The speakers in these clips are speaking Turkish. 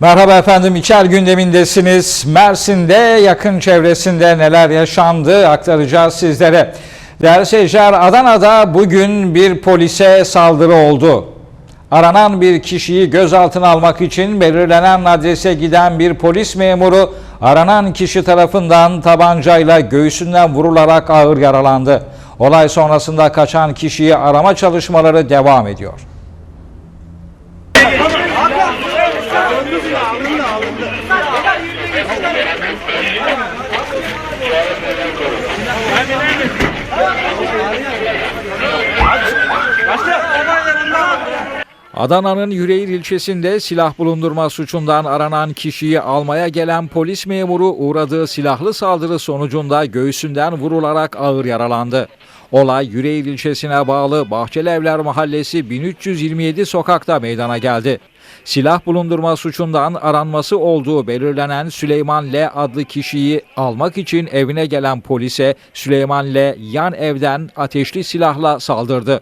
Merhaba efendim, İçer gündemindesiniz. Mersin'de yakın çevresinde neler yaşandı aktaracağız sizlere. Değerli seyirciler, Adana'da bugün bir polise saldırı oldu. Aranan bir kişiyi gözaltına almak için belirlenen adrese giden bir polis memuru aranan kişi tarafından tabancayla göğsünden vurularak ağır yaralandı. Olay sonrasında kaçan kişiyi arama çalışmaları devam ediyor. Adana'nın Yüreğir ilçesinde silah bulundurma suçundan aranan kişiyi almaya gelen polis memuru uğradığı silahlı saldırı sonucunda göğsünden vurularak ağır yaralandı. Olay Yüreğir ilçesine bağlı Bahçelievler Mahallesi 1327 sokakta meydana geldi. Silah bulundurma suçundan aranması olduğu belirlenen Süleyman L adlı kişiyi almak için evine gelen polise Süleyman L yan evden ateşli silahla saldırdı.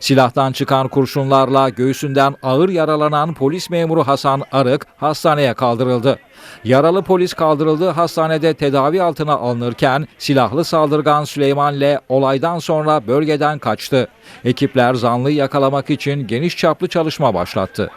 Silahtan çıkan kurşunlarla göğsünden ağır yaralanan polis memuru Hasan Arık hastaneye kaldırıldı. Yaralı polis kaldırıldığı hastanede tedavi altına alınırken silahlı saldırgan Süleyman L olaydan sonra bölgeden kaçtı. Ekipler zanlıyı yakalamak için geniş çaplı çalışma başlattı.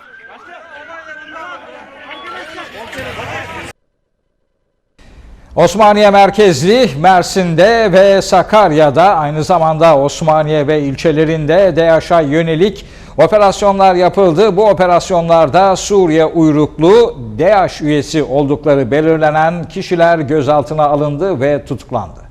Osmaniye merkezli Mersin'de ve Sakarya'da aynı zamanda Osmaniye ve ilçelerinde DAEŞ'a yönelik operasyonlar yapıldı. Bu operasyonlarda Suriye uyruklu DAEŞ üyesi oldukları belirlenen kişiler gözaltına alındı ve tutuklandı.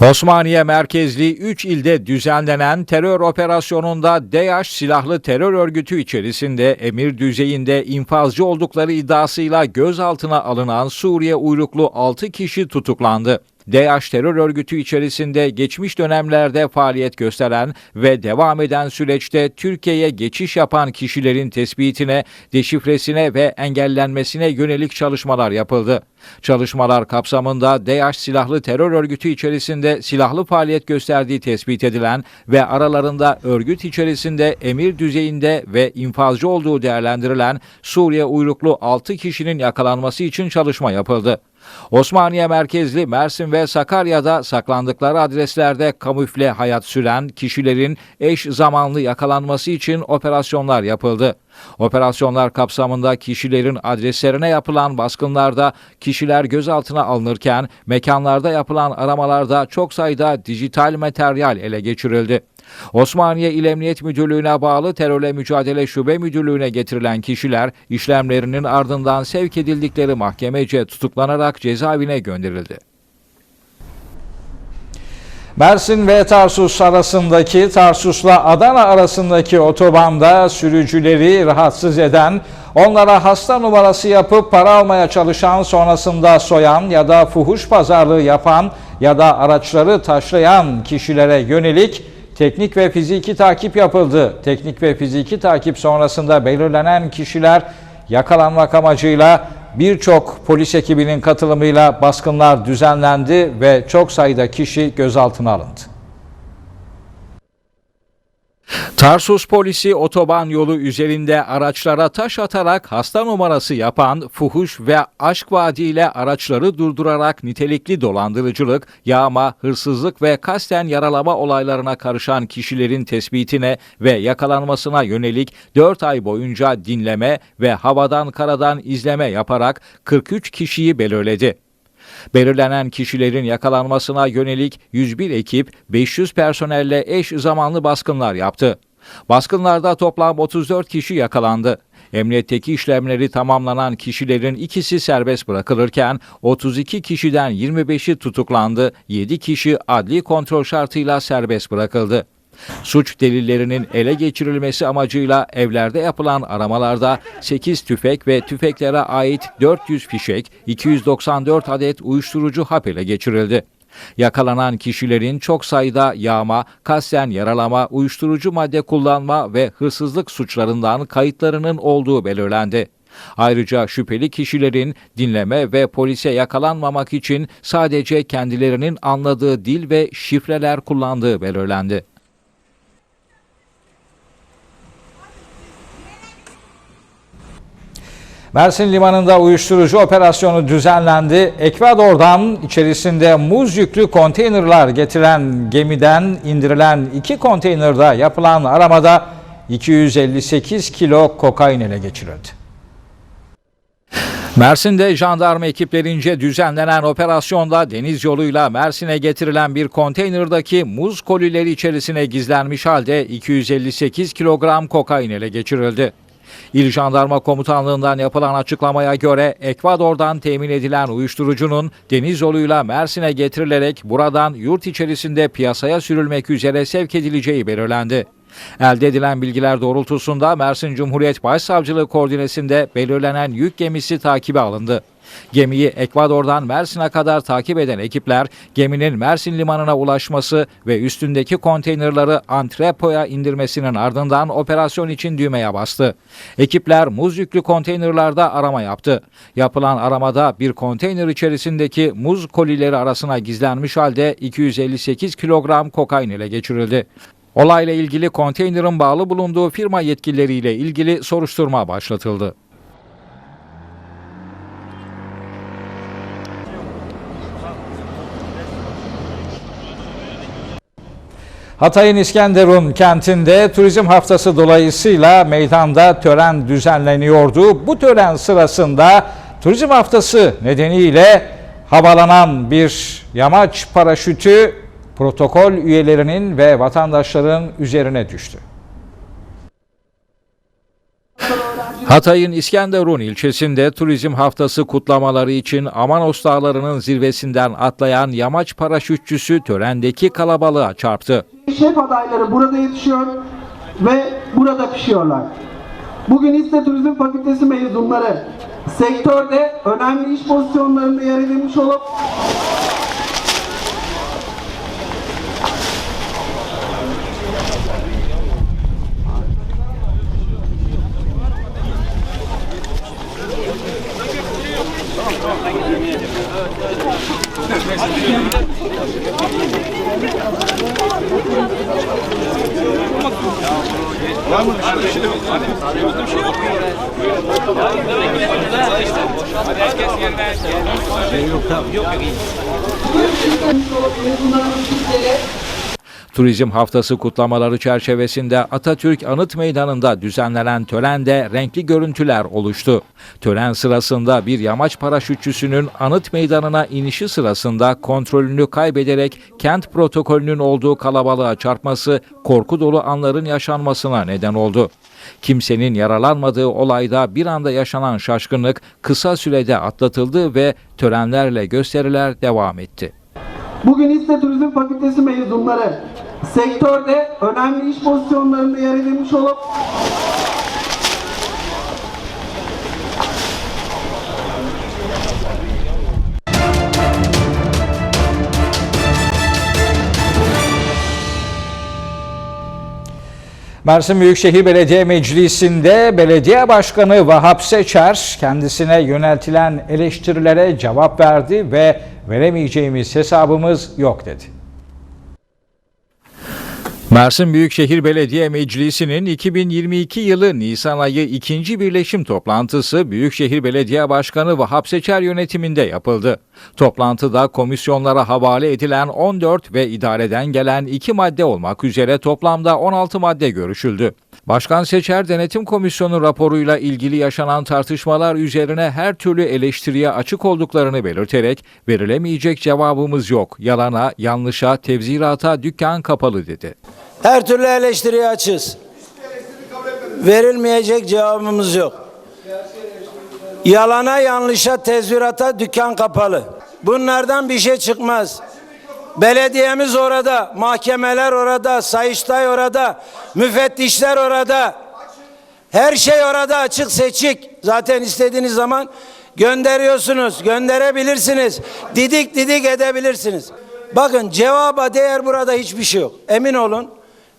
Osmaniye merkezli 3 ilde düzenlenen terör operasyonunda DAEŞ silahlı terör örgütü içerisinde emir düzeyinde infazcı oldukları iddiasıyla gözaltına alınan Suriye uyruklu 6 kişi tutuklandı. DAEŞ terör örgütü içerisinde geçmiş dönemlerde faaliyet gösteren ve devam eden süreçte Türkiye'ye geçiş yapan kişilerin tespitine, deşifresine ve engellenmesine yönelik çalışmalar yapıldı. Çalışmalar kapsamında DAEŞ silahlı terör örgütü içerisinde silahlı faaliyet gösterdiği tespit edilen ve aralarında örgüt içerisinde emir düzeyinde ve infazcı olduğu değerlendirilen Suriye uyruklu 6 kişinin yakalanması için çalışma yapıldı. Osmaniye merkezli Mersin ve Sakarya'da saklandıkları adreslerde kamufle hayat süren kişilerin eş zamanlı yakalanması için operasyonlar yapıldı. Operasyonlar kapsamında kişilerin adreslerine yapılan baskınlarda kişiler gözaltına alınırken mekanlarda yapılan aramalarda çok sayıda dijital materyal ele geçirildi. Osmaniye İl Emniyet Müdürlüğü'ne bağlı Terörle Mücadele Şube Müdürlüğü'ne getirilen kişiler işlemlerinin ardından sevk edildikleri mahkemece tutuklanarak cezaevine gönderildi. Mersin ve Tarsus arasındaki Tarsus'la Adana arasındaki otobanda sürücüleri rahatsız eden, onlara hasta numarası yapıp para almaya çalışan sonrasında soyan ya da fuhuş pazarlığı yapan ya da araçları taşlayan kişilere yönelik teknik ve fiziki takip yapıldı. Teknik ve fiziki takip sonrasında belirlenen kişiler yakalanmak amacıyla birçok polis ekibinin katılımıyla baskınlar düzenlendi ve çok sayıda kişi gözaltına alındı. Tarsus polisi otoban yolu üzerinde araçlara taş atarak hasta numarası yapan, fuhuş ve aşk vaadiyle araçları durdurarak nitelikli dolandırıcılık, yağma, hırsızlık ve kasten yaralama olaylarına karışan kişilerin tespitine ve yakalanmasına yönelik 4 ay boyunca dinleme ve havadan karadan izleme yaparak 43 kişiyi belirledi. Belirlenen kişilerin yakalanmasına yönelik 101 ekip 500 personelle eş zamanlı baskınlar yaptı. Baskınlarda toplam 34 kişi yakalandı. Emniyetteki işlemleri tamamlanan kişilerin ikisi serbest bırakılırken 32 kişiden 25'i tutuklandı, 7 kişi adli kontrol şartıyla serbest bırakıldı. Suç delillerinin ele geçirilmesi amacıyla evlerde yapılan aramalarda 8 tüfek ve tüfeklere ait 400 fişek, 294 adet uyuşturucu hap ele geçirildi. Yakalanan kişilerin çok sayıda yağma, kasten yaralama, uyuşturucu madde kullanma ve hırsızlık suçlarından kayıtlarının olduğu belirlendi. Ayrıca şüpheli kişilerin dinleme ve polise yakalanmamak için sadece kendilerinin anladığı dil ve şifreler kullandığı belirlendi. Mersin Limanı'nda uyuşturucu operasyonu düzenlendi. Ekvador'dan içerisinde muz yüklü konteynerlar getiren gemiden indirilen iki konteynerde yapılan aramada 258 kilo kokain ele geçirildi. Mersin'de jandarma ekiplerince düzenlenen operasyonda deniz yoluyla Mersin'e getirilen bir konteynerdaki muz kolileri içerisine gizlenmiş halde 258 kilogram kokain ele geçirildi. İl Jandarma Komutanlığı'ndan yapılan açıklamaya göre Ekvador'dan temin edilen uyuşturucunun deniz yoluyla Mersin'e getirilerek buradan yurt içerisinde piyasaya sürülmek üzere sevk edileceği belirlendi. Elde edilen bilgiler doğrultusunda Mersin Cumhuriyet Başsavcılığı koordinesinde belirlenen yük gemisi takibe alındı. Gemiyi Ekvador'dan Mersin'e kadar takip eden ekipler geminin Mersin limanına ulaşması ve üstündeki konteynerları antrepoya indirmesinin ardından operasyon için düğmeye bastı. Ekipler muz yüklü konteynerlarda arama yaptı. Yapılan aramada bir konteyner içerisindeki muz kolileri arasına gizlenmiş halde 258 kilogram kokain ele geçirildi. Olayla ilgili konteynerin bağlı bulunduğu firma yetkilileriyle ilgili soruşturma başlatıldı. Hatay'ın İskenderun kentinde turizm haftası dolayısıyla meydanda tören düzenleniyordu. Bu tören sırasında turizm haftası nedeniyle havalanan bir yamaç paraşütü protokol üyelerinin ve vatandaşların üzerine düştü. Hatay'ın İskenderun ilçesinde turizm haftası kutlamaları için Amanos Dağları'nın zirvesinden atlayan yamaç paraşütçüsü törendeki kalabalığa çarptı. Şef adayları burada yetişiyor ve burada pişiyorlar. Bugün İSTE Turizm Fakültesi mezunları sektörde önemli iş pozisyonlarında yer edinmiş olup Var mı? Bir şey yok. Bir şey yok. Şey yok. Yok yok. Turizm Haftası kutlamaları çerçevesinde Atatürk Anıt Meydanı'nda düzenlenen törende renkli görüntüler oluştu. Tören sırasında bir yamaç paraşütçüsünün Anıt Meydanı'na inişi sırasında kontrolünü kaybederek kent protokolünün olduğu kalabalığa çarpması korku dolu anların yaşanmasına neden oldu. Kimsenin yaralanmadığı olayda bir anda yaşanan şaşkınlık kısa sürede atlatıldı ve törenlerle gösteriler devam etti. Bugün İSTE Turizm Fakültesi mezunları sektörde önemli iş pozisyonlarında yer edinmiş olup Mersin Büyükşehir Belediye Meclisi'nde Belediye Başkanı Vahap Seçer kendisine yöneltilen eleştirilere cevap verdi ve veremeyeceğimiz hesabımız yok dedi. Mersin Büyükşehir Belediye Meclisi'nin 2022 yılı Nisan ayı ikinci birleşim toplantısı Büyükşehir Belediye Başkanı Vahap Seçer yönetiminde yapıldı. Toplantıda komisyonlara havale edilen 14 ve idareden gelen 2 madde olmak üzere toplamda 16 madde görüşüldü. Başkan Seçer Denetim Komisyonu raporuyla ilgili yaşanan tartışmalar üzerine her türlü eleştiriye açık olduklarını belirterek verilemeyecek cevabımız yok, yalana, yanlışa, tevzirata dükkan kapalı dedi. Her türlü eleştiriye açız. Verilmeyecek cevabımız yok. Yalana, yanlışa, tezvirata dükkan kapalı. Bunlardan bir şey çıkmaz. Belediyemiz orada, mahkemeler orada, Sayıştay orada, müfettişler orada. Her şey orada açık seçik. Zaten istediğiniz zaman gönderiyorsunuz, gönderebilirsiniz. Didik didik edebilirsiniz. Bakın cevaba değer burada hiçbir şey yok. Emin olun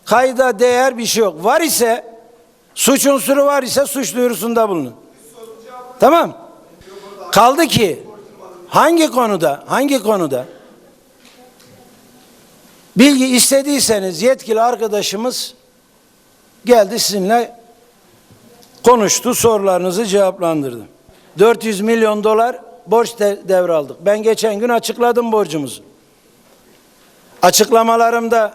kayda değer bir şey yok. Var ise suç unsuru var ise suç duyurusunda bulunun. Tamam. Kaldı ki hangi konuda hangi konuda bilgi istediyseniz yetkili arkadaşımız geldi sizinle konuştu sorularınızı cevaplandırdı. 400 milyon dolar borç de- devraldık. Ben geçen gün açıkladım borcumuzu. Açıklamalarımda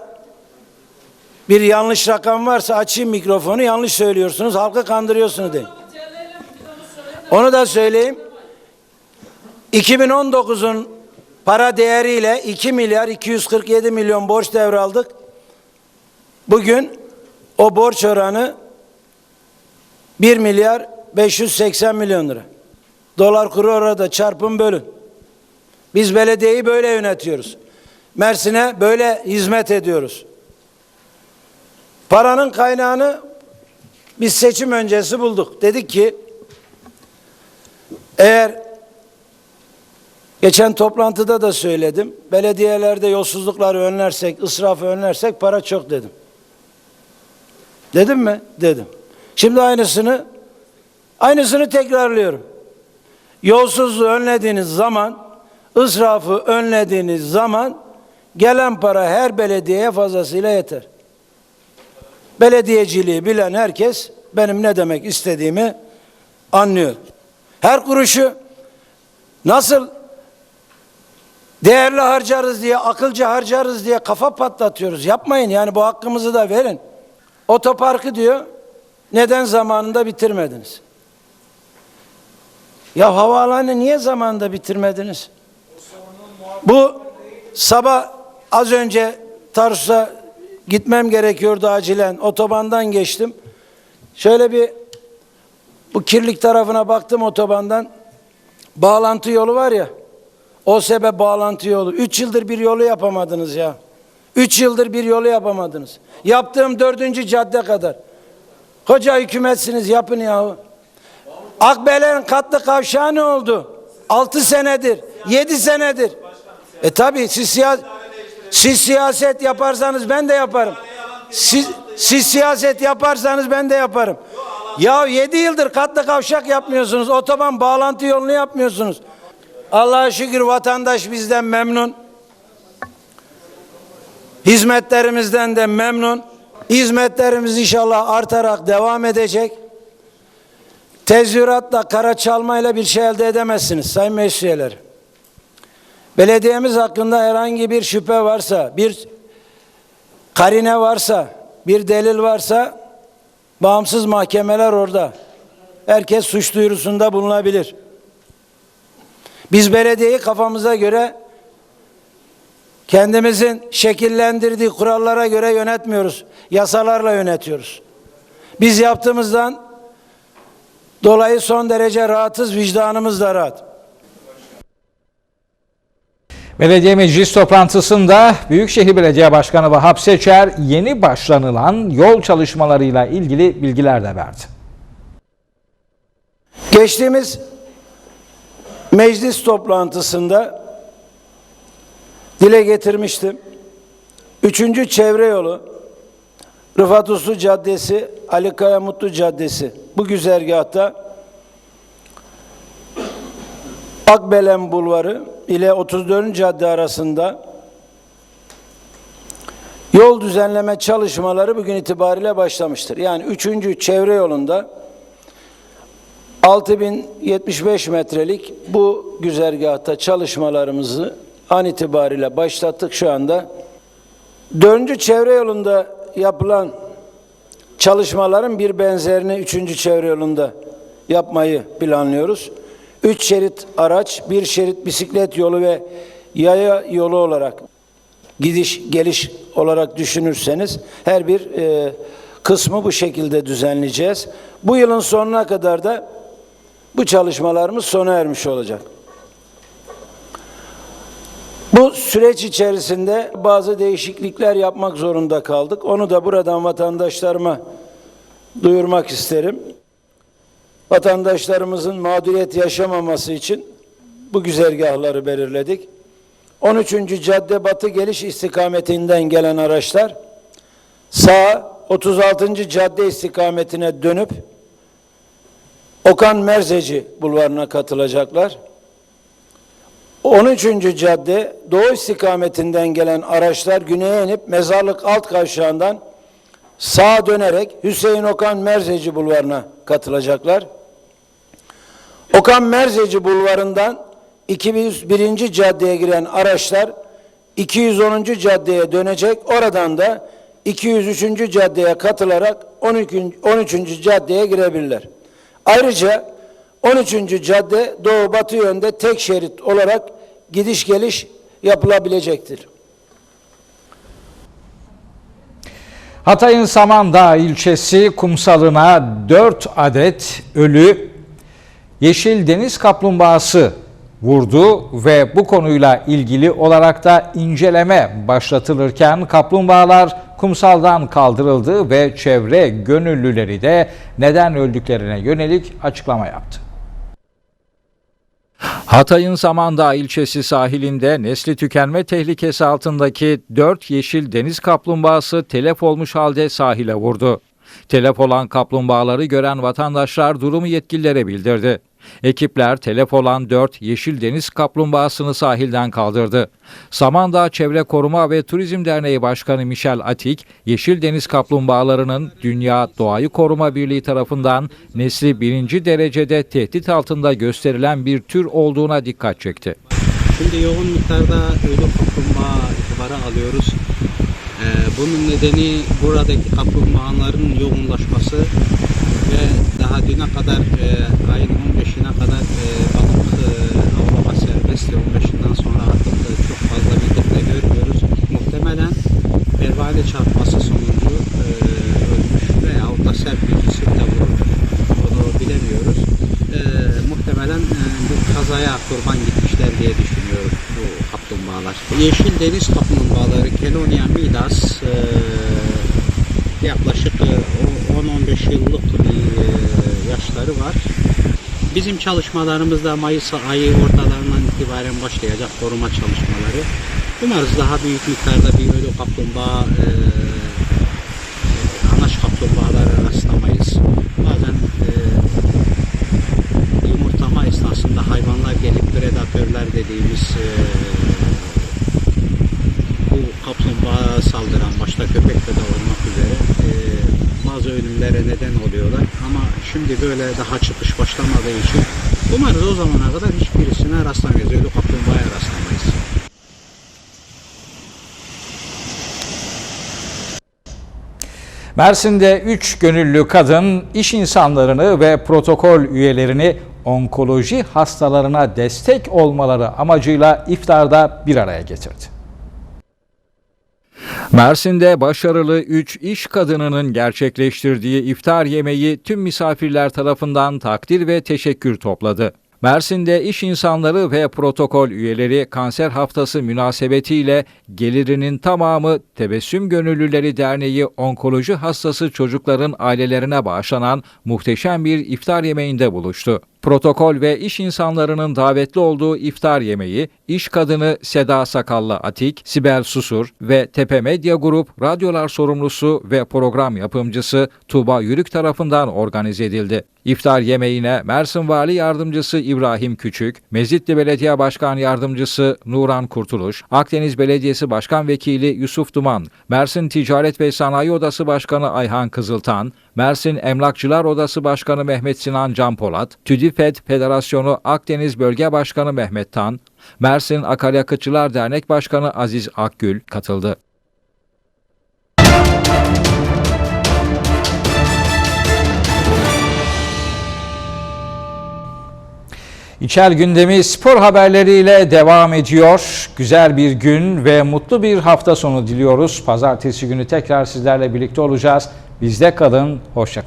bir yanlış rakam varsa açayım mikrofonu yanlış söylüyorsunuz halkı kandırıyorsunuz deyin. Onu da söyleyeyim. 2019'un para değeriyle 2 milyar 247 milyon borç devraldık. Bugün o borç oranı 1 milyar 580 milyon lira. Dolar kuru orada çarpın bölün. Biz belediyeyi böyle yönetiyoruz. Mersin'e böyle hizmet ediyoruz. Paranın kaynağını biz seçim öncesi bulduk. Dedik ki eğer geçen toplantıda da söyledim. Belediyelerde yolsuzlukları önlersek, israfı önlersek para çok dedim. Dedim mi? Dedim. Şimdi aynısını aynısını tekrarlıyorum. Yolsuzluğu önlediğiniz zaman, israfı önlediğiniz zaman gelen para her belediyeye fazlasıyla yeter. Belediyeciliği bilen herkes benim ne demek istediğimi anlıyor. Her kuruşu nasıl değerli harcarız diye, akılcı harcarız diye kafa patlatıyoruz. Yapmayın yani bu hakkımızı da verin. Otoparkı diyor, neden zamanında bitirmediniz? Ya havaalanı niye zamanında bitirmediniz? Bu sabah az önce Tarsus'a gitmem gerekiyordu acilen. Otobandan geçtim. Şöyle bir bu kirlik tarafına baktım otobandan. Bağlantı yolu var ya. O sebep bağlantı yolu. Üç yıldır bir yolu yapamadınız ya. Üç yıldır bir yolu yapamadınız. Yaptığım dördüncü cadde kadar. Koca hükümetsiniz yapın yahu. Akbelen katlı kavşağı ne oldu? Altı senedir, yedi senedir. E tabi siz, siya siz siyaset yaparsanız ben de yaparım. Siz, siz siyaset yaparsanız ben de yaparım. Ya yedi yıldır katlı kavşak yapmıyorsunuz. Otoban bağlantı yolunu yapmıyorsunuz. Allah'a şükür vatandaş bizden memnun. Hizmetlerimizden de memnun. Hizmetlerimiz inşallah artarak devam edecek. Tezviratla, kara çalmayla bir şey elde edemezsiniz sayın meclis. Belediyemiz hakkında herhangi bir şüphe varsa, bir karine varsa, bir delil varsa bağımsız mahkemeler orada. Herkes suç duyurusunda bulunabilir. Biz belediyeyi kafamıza göre kendimizin şekillendirdiği kurallara göre yönetmiyoruz. Yasalarla yönetiyoruz. Biz yaptığımızdan dolayı son derece rahatız, vicdanımız da rahat. Belediye meclis toplantısında Büyükşehir Belediye Başkanı Vahap Seçer yeni başlanılan yol çalışmalarıyla ilgili bilgiler de verdi. Geçtiğimiz meclis toplantısında dile getirmiştim. Üçüncü çevre yolu Rıfat Uslu Caddesi, Ali Kaya Mutlu Caddesi bu güzergahta Akbelen Bulvarı ile 34. cadde arasında yol düzenleme çalışmaları bugün itibariyle başlamıştır. Yani üçüncü çevre yolunda 6075 metrelik bu güzergahta çalışmalarımızı an itibariyle başlattık şu anda. Dördüncü çevre yolunda yapılan çalışmaların bir benzerini üçüncü çevre yolunda yapmayı planlıyoruz. Üç şerit araç, bir şerit bisiklet yolu ve yaya yolu olarak gidiş geliş olarak düşünürseniz her bir e, kısmı bu şekilde düzenleyeceğiz. Bu yılın sonuna kadar da bu çalışmalarımız sona ermiş olacak. Bu süreç içerisinde bazı değişiklikler yapmak zorunda kaldık. Onu da buradan vatandaşlarıma duyurmak isterim. Vatandaşlarımızın mağduriyet yaşamaması için bu güzergahları belirledik. 13. cadde batı geliş istikametinden gelen araçlar sağ 36. cadde istikametine dönüp Okan Merzeci bulvarına katılacaklar. 13. cadde doğu istikametinden gelen araçlar güneye inip mezarlık alt kavşağından sağa dönerek Hüseyin Okan Merzeci bulvarına katılacaklar. Okan Merzeci bulvarından 201. caddeye giren araçlar 210. caddeye dönecek. Oradan da 203. caddeye katılarak 12. 13. caddeye girebilirler. Ayrıca 13. cadde doğu batı yönde tek şerit olarak gidiş geliş yapılabilecektir. Hatay'ın Samandağ ilçesi kumsalına 4 adet ölü yeşil deniz kaplumbağası vurdu ve bu konuyla ilgili olarak da inceleme başlatılırken kaplumbağalar kumsaldan kaldırıldı ve çevre gönüllüleri de neden öldüklerine yönelik açıklama yaptı. Hatay'ın Samandağ ilçesi sahilinde nesli tükenme tehlikesi altındaki 4 yeşil deniz kaplumbağası telef olmuş halde sahile vurdu. Telef olan kaplumbağaları gören vatandaşlar durumu yetkililere bildirdi. Ekipler telef olan 4 yeşil deniz kaplumbağasını sahilden kaldırdı. Samandağ Çevre Koruma ve Turizm Derneği Başkanı Michel Atik, yeşil deniz kaplumbağalarının Dünya Doğayı Koruma Birliği tarafından nesli birinci derecede tehdit altında gösterilen bir tür olduğuna dikkat çekti. Şimdi yoğun miktarda ölü kaplumbağa itibarı alıyoruz. Ee, bunun nedeni buradaki kaplumbağaların yoğunlaşması ve daha düne kadar e, ayın 15'ine kadar e, balık e, avlama serbestti. 15'inden sonra artık çok fazla kitle görmüyoruz. Muhtemelen pervane çarpması sonucu e, ölmüş veyahut da sert bir cisimle vurulmuş. Onu bilemiyoruz. E, muhtemelen e, bir kazaya kurban gitmişler diye düşünüyorum bu kaplumbağalar. Yeşil deniz kaplumbağaları Kelonia midas e, yaklaşık e, o- 10-15 yıllık bir yaşları var. Bizim çalışmalarımızda Mayıs ayı ortalarından itibaren başlayacak koruma çalışmaları. Umarız daha büyük miktarda bir ölü kaplumbağa e, anaç kaplumbağalara rastlamayız. Bazen e, yumurtlama esnasında hayvanlar gelip predatörler dediğimiz e, bu kaplumbağa saldıran başta köpek de olmak üzere e, bazı ölümlere neden oluyorlar. Ama şimdi böyle daha çıkış başlamadığı için umarız o zamana kadar hiçbirisine rastlamayız. Ölü kaplumbağaya rastlamayız. Mersin'de 3 gönüllü kadın iş insanlarını ve protokol üyelerini onkoloji hastalarına destek olmaları amacıyla iftarda bir araya getirdi. Mersin'de başarılı 3 iş kadınının gerçekleştirdiği iftar yemeği tüm misafirler tarafından takdir ve teşekkür topladı. Mersin'de iş insanları ve protokol üyeleri kanser haftası münasebetiyle gelirinin tamamı Tebessüm Gönüllüleri Derneği onkoloji hastası çocukların ailelerine bağışlanan muhteşem bir iftar yemeğinde buluştu. Protokol ve iş insanlarının davetli olduğu iftar yemeği, iş kadını Seda Sakallı Atik, Sibel Susur ve Tepe Medya Grup radyolar sorumlusu ve program yapımcısı Tuğba Yürük tarafından organize edildi. İftar yemeğine Mersin Vali Yardımcısı İbrahim Küçük, Mezitli Belediye Başkan Yardımcısı Nuran Kurtuluş, Akdeniz Belediyesi Başkan Vekili Yusuf Duman, Mersin Ticaret ve Sanayi Odası Başkanı Ayhan Kızıltan, Mersin Emlakçılar Odası Başkanı Mehmet Sinan Canpolat, TÜDİFED Federasyonu Akdeniz Bölge Başkanı Mehmet Tan, Mersin Akaryakıtçılar Dernek Başkanı Aziz Akgül katıldı. İçer gündemi spor haberleriyle devam ediyor. Güzel bir gün ve mutlu bir hafta sonu diliyoruz. Pazartesi günü tekrar sizlerle birlikte olacağız. Bizde kalın, hoşça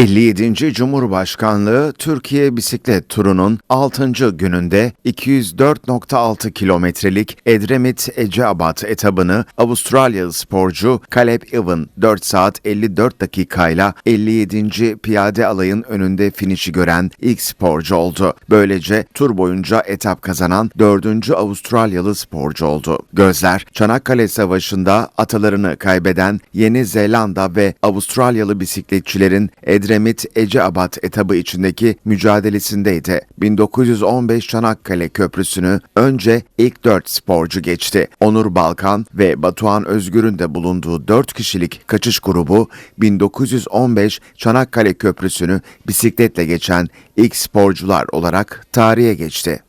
57. Cumhurbaşkanlığı Türkiye Bisiklet Turu'nun 6. gününde 204.6 kilometrelik Edremit Eceabat etabını Avustralyalı sporcu Caleb Ewan 4 saat 54 dakikayla 57. piyade alayın önünde finişi gören ilk sporcu oldu. Böylece tur boyunca etap kazanan 4. Avustralyalı sporcu oldu. Gözler Çanakkale Savaşı'nda atalarını kaybeden Yeni Zelanda ve Avustralyalı bisikletçilerin Edremit Edremit Eceabat etabı içindeki mücadelesindeydi. 1915 Çanakkale Köprüsü'nü önce ilk 4 sporcu geçti. Onur Balkan ve Batuhan Özgür'ün de bulunduğu 4 kişilik kaçış grubu 1915 Çanakkale Köprüsü'nü bisikletle geçen ilk sporcular olarak tarihe geçti.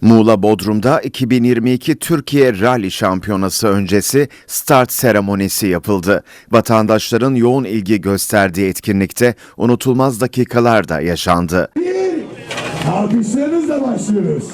Muğla Bodrum'da 2022 Türkiye Rally Şampiyonası öncesi start seremonisi yapıldı. Vatandaşların yoğun ilgi gösterdiği etkinlikte unutulmaz dakikalar da yaşandı. Alkışlarınızla başlıyoruz.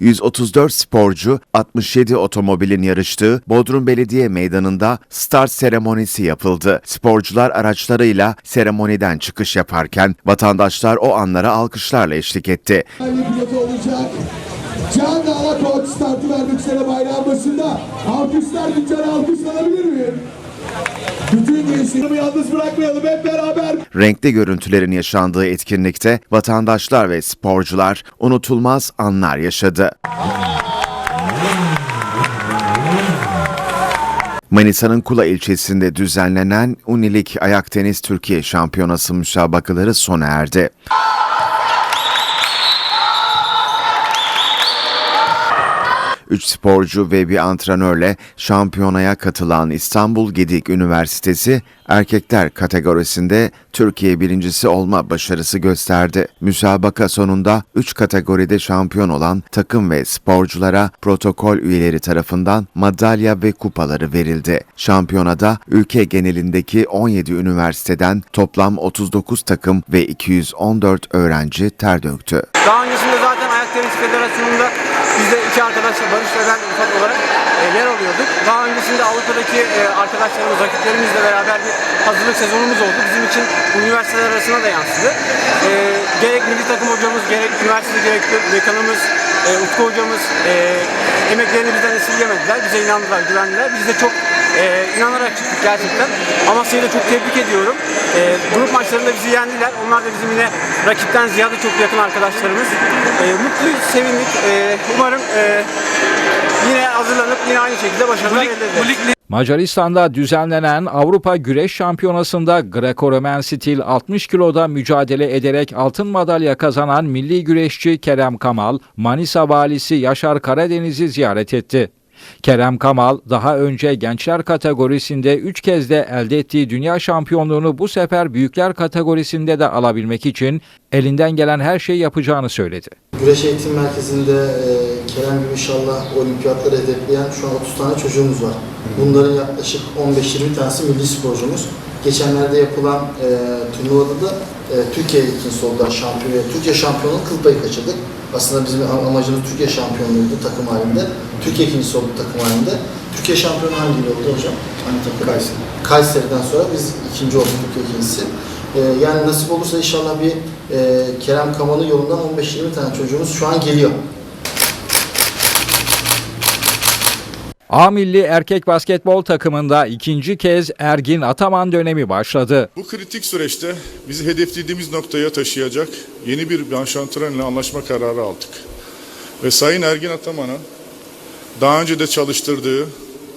134 sporcu, 67 otomobilin yarıştığı Bodrum Belediye Meydanı'nda start seremonisi yapıldı. Sporcular araçlarıyla seremoniden çıkış yaparken vatandaşlar o anlara alkışlarla eşlik etti. Aynı pilotu olacak. Can Dağla Koç startı vermek üzere bayrağın başında. Alkışlar Gülcan alkışlanabilir mi? Yalnız bırakmayalım hep beraber. Renkli görüntülerin yaşandığı etkinlikte vatandaşlar ve sporcular unutulmaz anlar yaşadı. Manisa'nın Kula ilçesinde düzenlenen Unilik Ayak Tenis Türkiye Şampiyonası müsabakaları sona erdi. Üç sporcu ve bir antrenörle şampiyonaya katılan İstanbul Gedik Üniversitesi erkekler kategorisinde Türkiye birincisi olma başarısı gösterdi. Müsabaka sonunda 3 kategoride şampiyon olan takım ve sporculara protokol üyeleri tarafından madalya ve kupaları verildi. Şampiyonada ülke genelindeki 17 üniversiteden toplam 39 takım ve 214 öğrenci ter döktü. Daha öncesinde Tenis Federasyonu'nda biz de iki arkadaşla Barış ve ben ufak olarak e, yer alıyorduk. Daha öncesinde Avrupa'daki e, arkadaşlarımız, rakiplerimizle beraber bir hazırlık sezonumuz oldu. Bizim için üniversiteler arasına da yansıdı. E, gerek milli takım hocamız, gerek üniversite gerekli dekanımız, e, Utku hocamız e, emeklerini bizden esirgemediler. Bize inandılar, güvendiler. Biz de çok e, inanarak çıktık gerçekten. Amasya'yı da çok tebrik ediyorum. E, grup maçlarında bizi yendiler. Onlar da bizim yine rakipten ziyade çok yakın arkadaşlarımız. E, mutluyuz, sevindik. E, umarım e, yine hazırlanıp yine aynı şekilde başarılar elde ederiz. Macaristan'da düzenlenen Avrupa Güreş Şampiyonası'nda Greco-Romen stil 60 kiloda mücadele ederek altın madalya kazanan milli güreşçi Kerem Kamal, Manisa valisi Yaşar Karadeniz'i ziyaret etti. Kerem Kamal daha önce gençler kategorisinde 3 kez de elde ettiği dünya şampiyonluğunu bu sefer büyükler kategorisinde de alabilmek için elinden gelen her şeyi yapacağını söyledi. Güreş Eğitim Merkezi'nde e, Kerem gibi inşallah olimpiyatları hedefleyen şu an 30 tane çocuğumuz var. Bunların yaklaşık 15-20 tanesi milli sporcumuz. Geçenlerde yapılan e, turnuvada da e, Türkiye ikincisi oldular şampiyon. Türkiye şampiyonu kıl payı kaçırdık. Aslında bizim am- amacımız Türkiye şampiyonluğuydu takım halinde. Türkiye ikincisi oldu takım halinde. Türkiye şampiyonu hangi il oldu hocam? Hangi takım? Kayseri. Kayseri'den sonra biz ikinci olduk Türkiye ikincisi. E, yani nasip olursa inşallah bir e, Kerem Kaman'ın yolundan 15-20 tane çocuğumuz şu an geliyor. A milli erkek basketbol takımında ikinci kez Ergin Ataman dönemi başladı. Bu kritik süreçte bizi hedeflediğimiz noktaya taşıyacak yeni bir branş antrenörle anlaşma kararı aldık. Ve Sayın Ergin Ataman'a daha önce de çalıştırdığı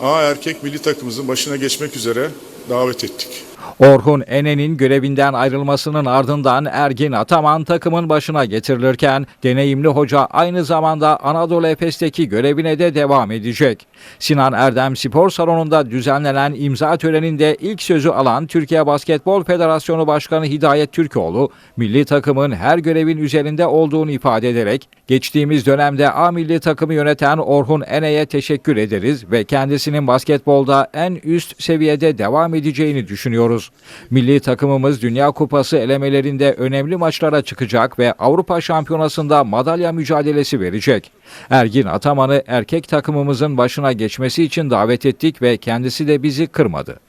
A erkek milli takımımızın başına geçmek üzere davet ettik. Orhun Ene'nin görevinden ayrılmasının ardından Ergin Ataman takımın başına getirilirken deneyimli hoca aynı zamanda Anadolu Efes'teki görevine de devam edecek. Sinan Erdem Spor Salonu'nda düzenlenen imza töreninde ilk sözü alan Türkiye Basketbol Federasyonu Başkanı Hidayet Türkoğlu, milli takımın her görevin üzerinde olduğunu ifade ederek, geçtiğimiz dönemde A milli takımı yöneten Orhun Ene'ye teşekkür ederiz ve kendisinin basketbolda en üst seviyede devam edeceğini düşünüyoruz. Milli takımımız Dünya Kupası elemelerinde önemli maçlara çıkacak ve Avrupa Şampiyonası'nda madalya mücadelesi verecek. Ergin Ataman'ı erkek takımımızın başına geçmesi için davet ettik ve kendisi de bizi kırmadı.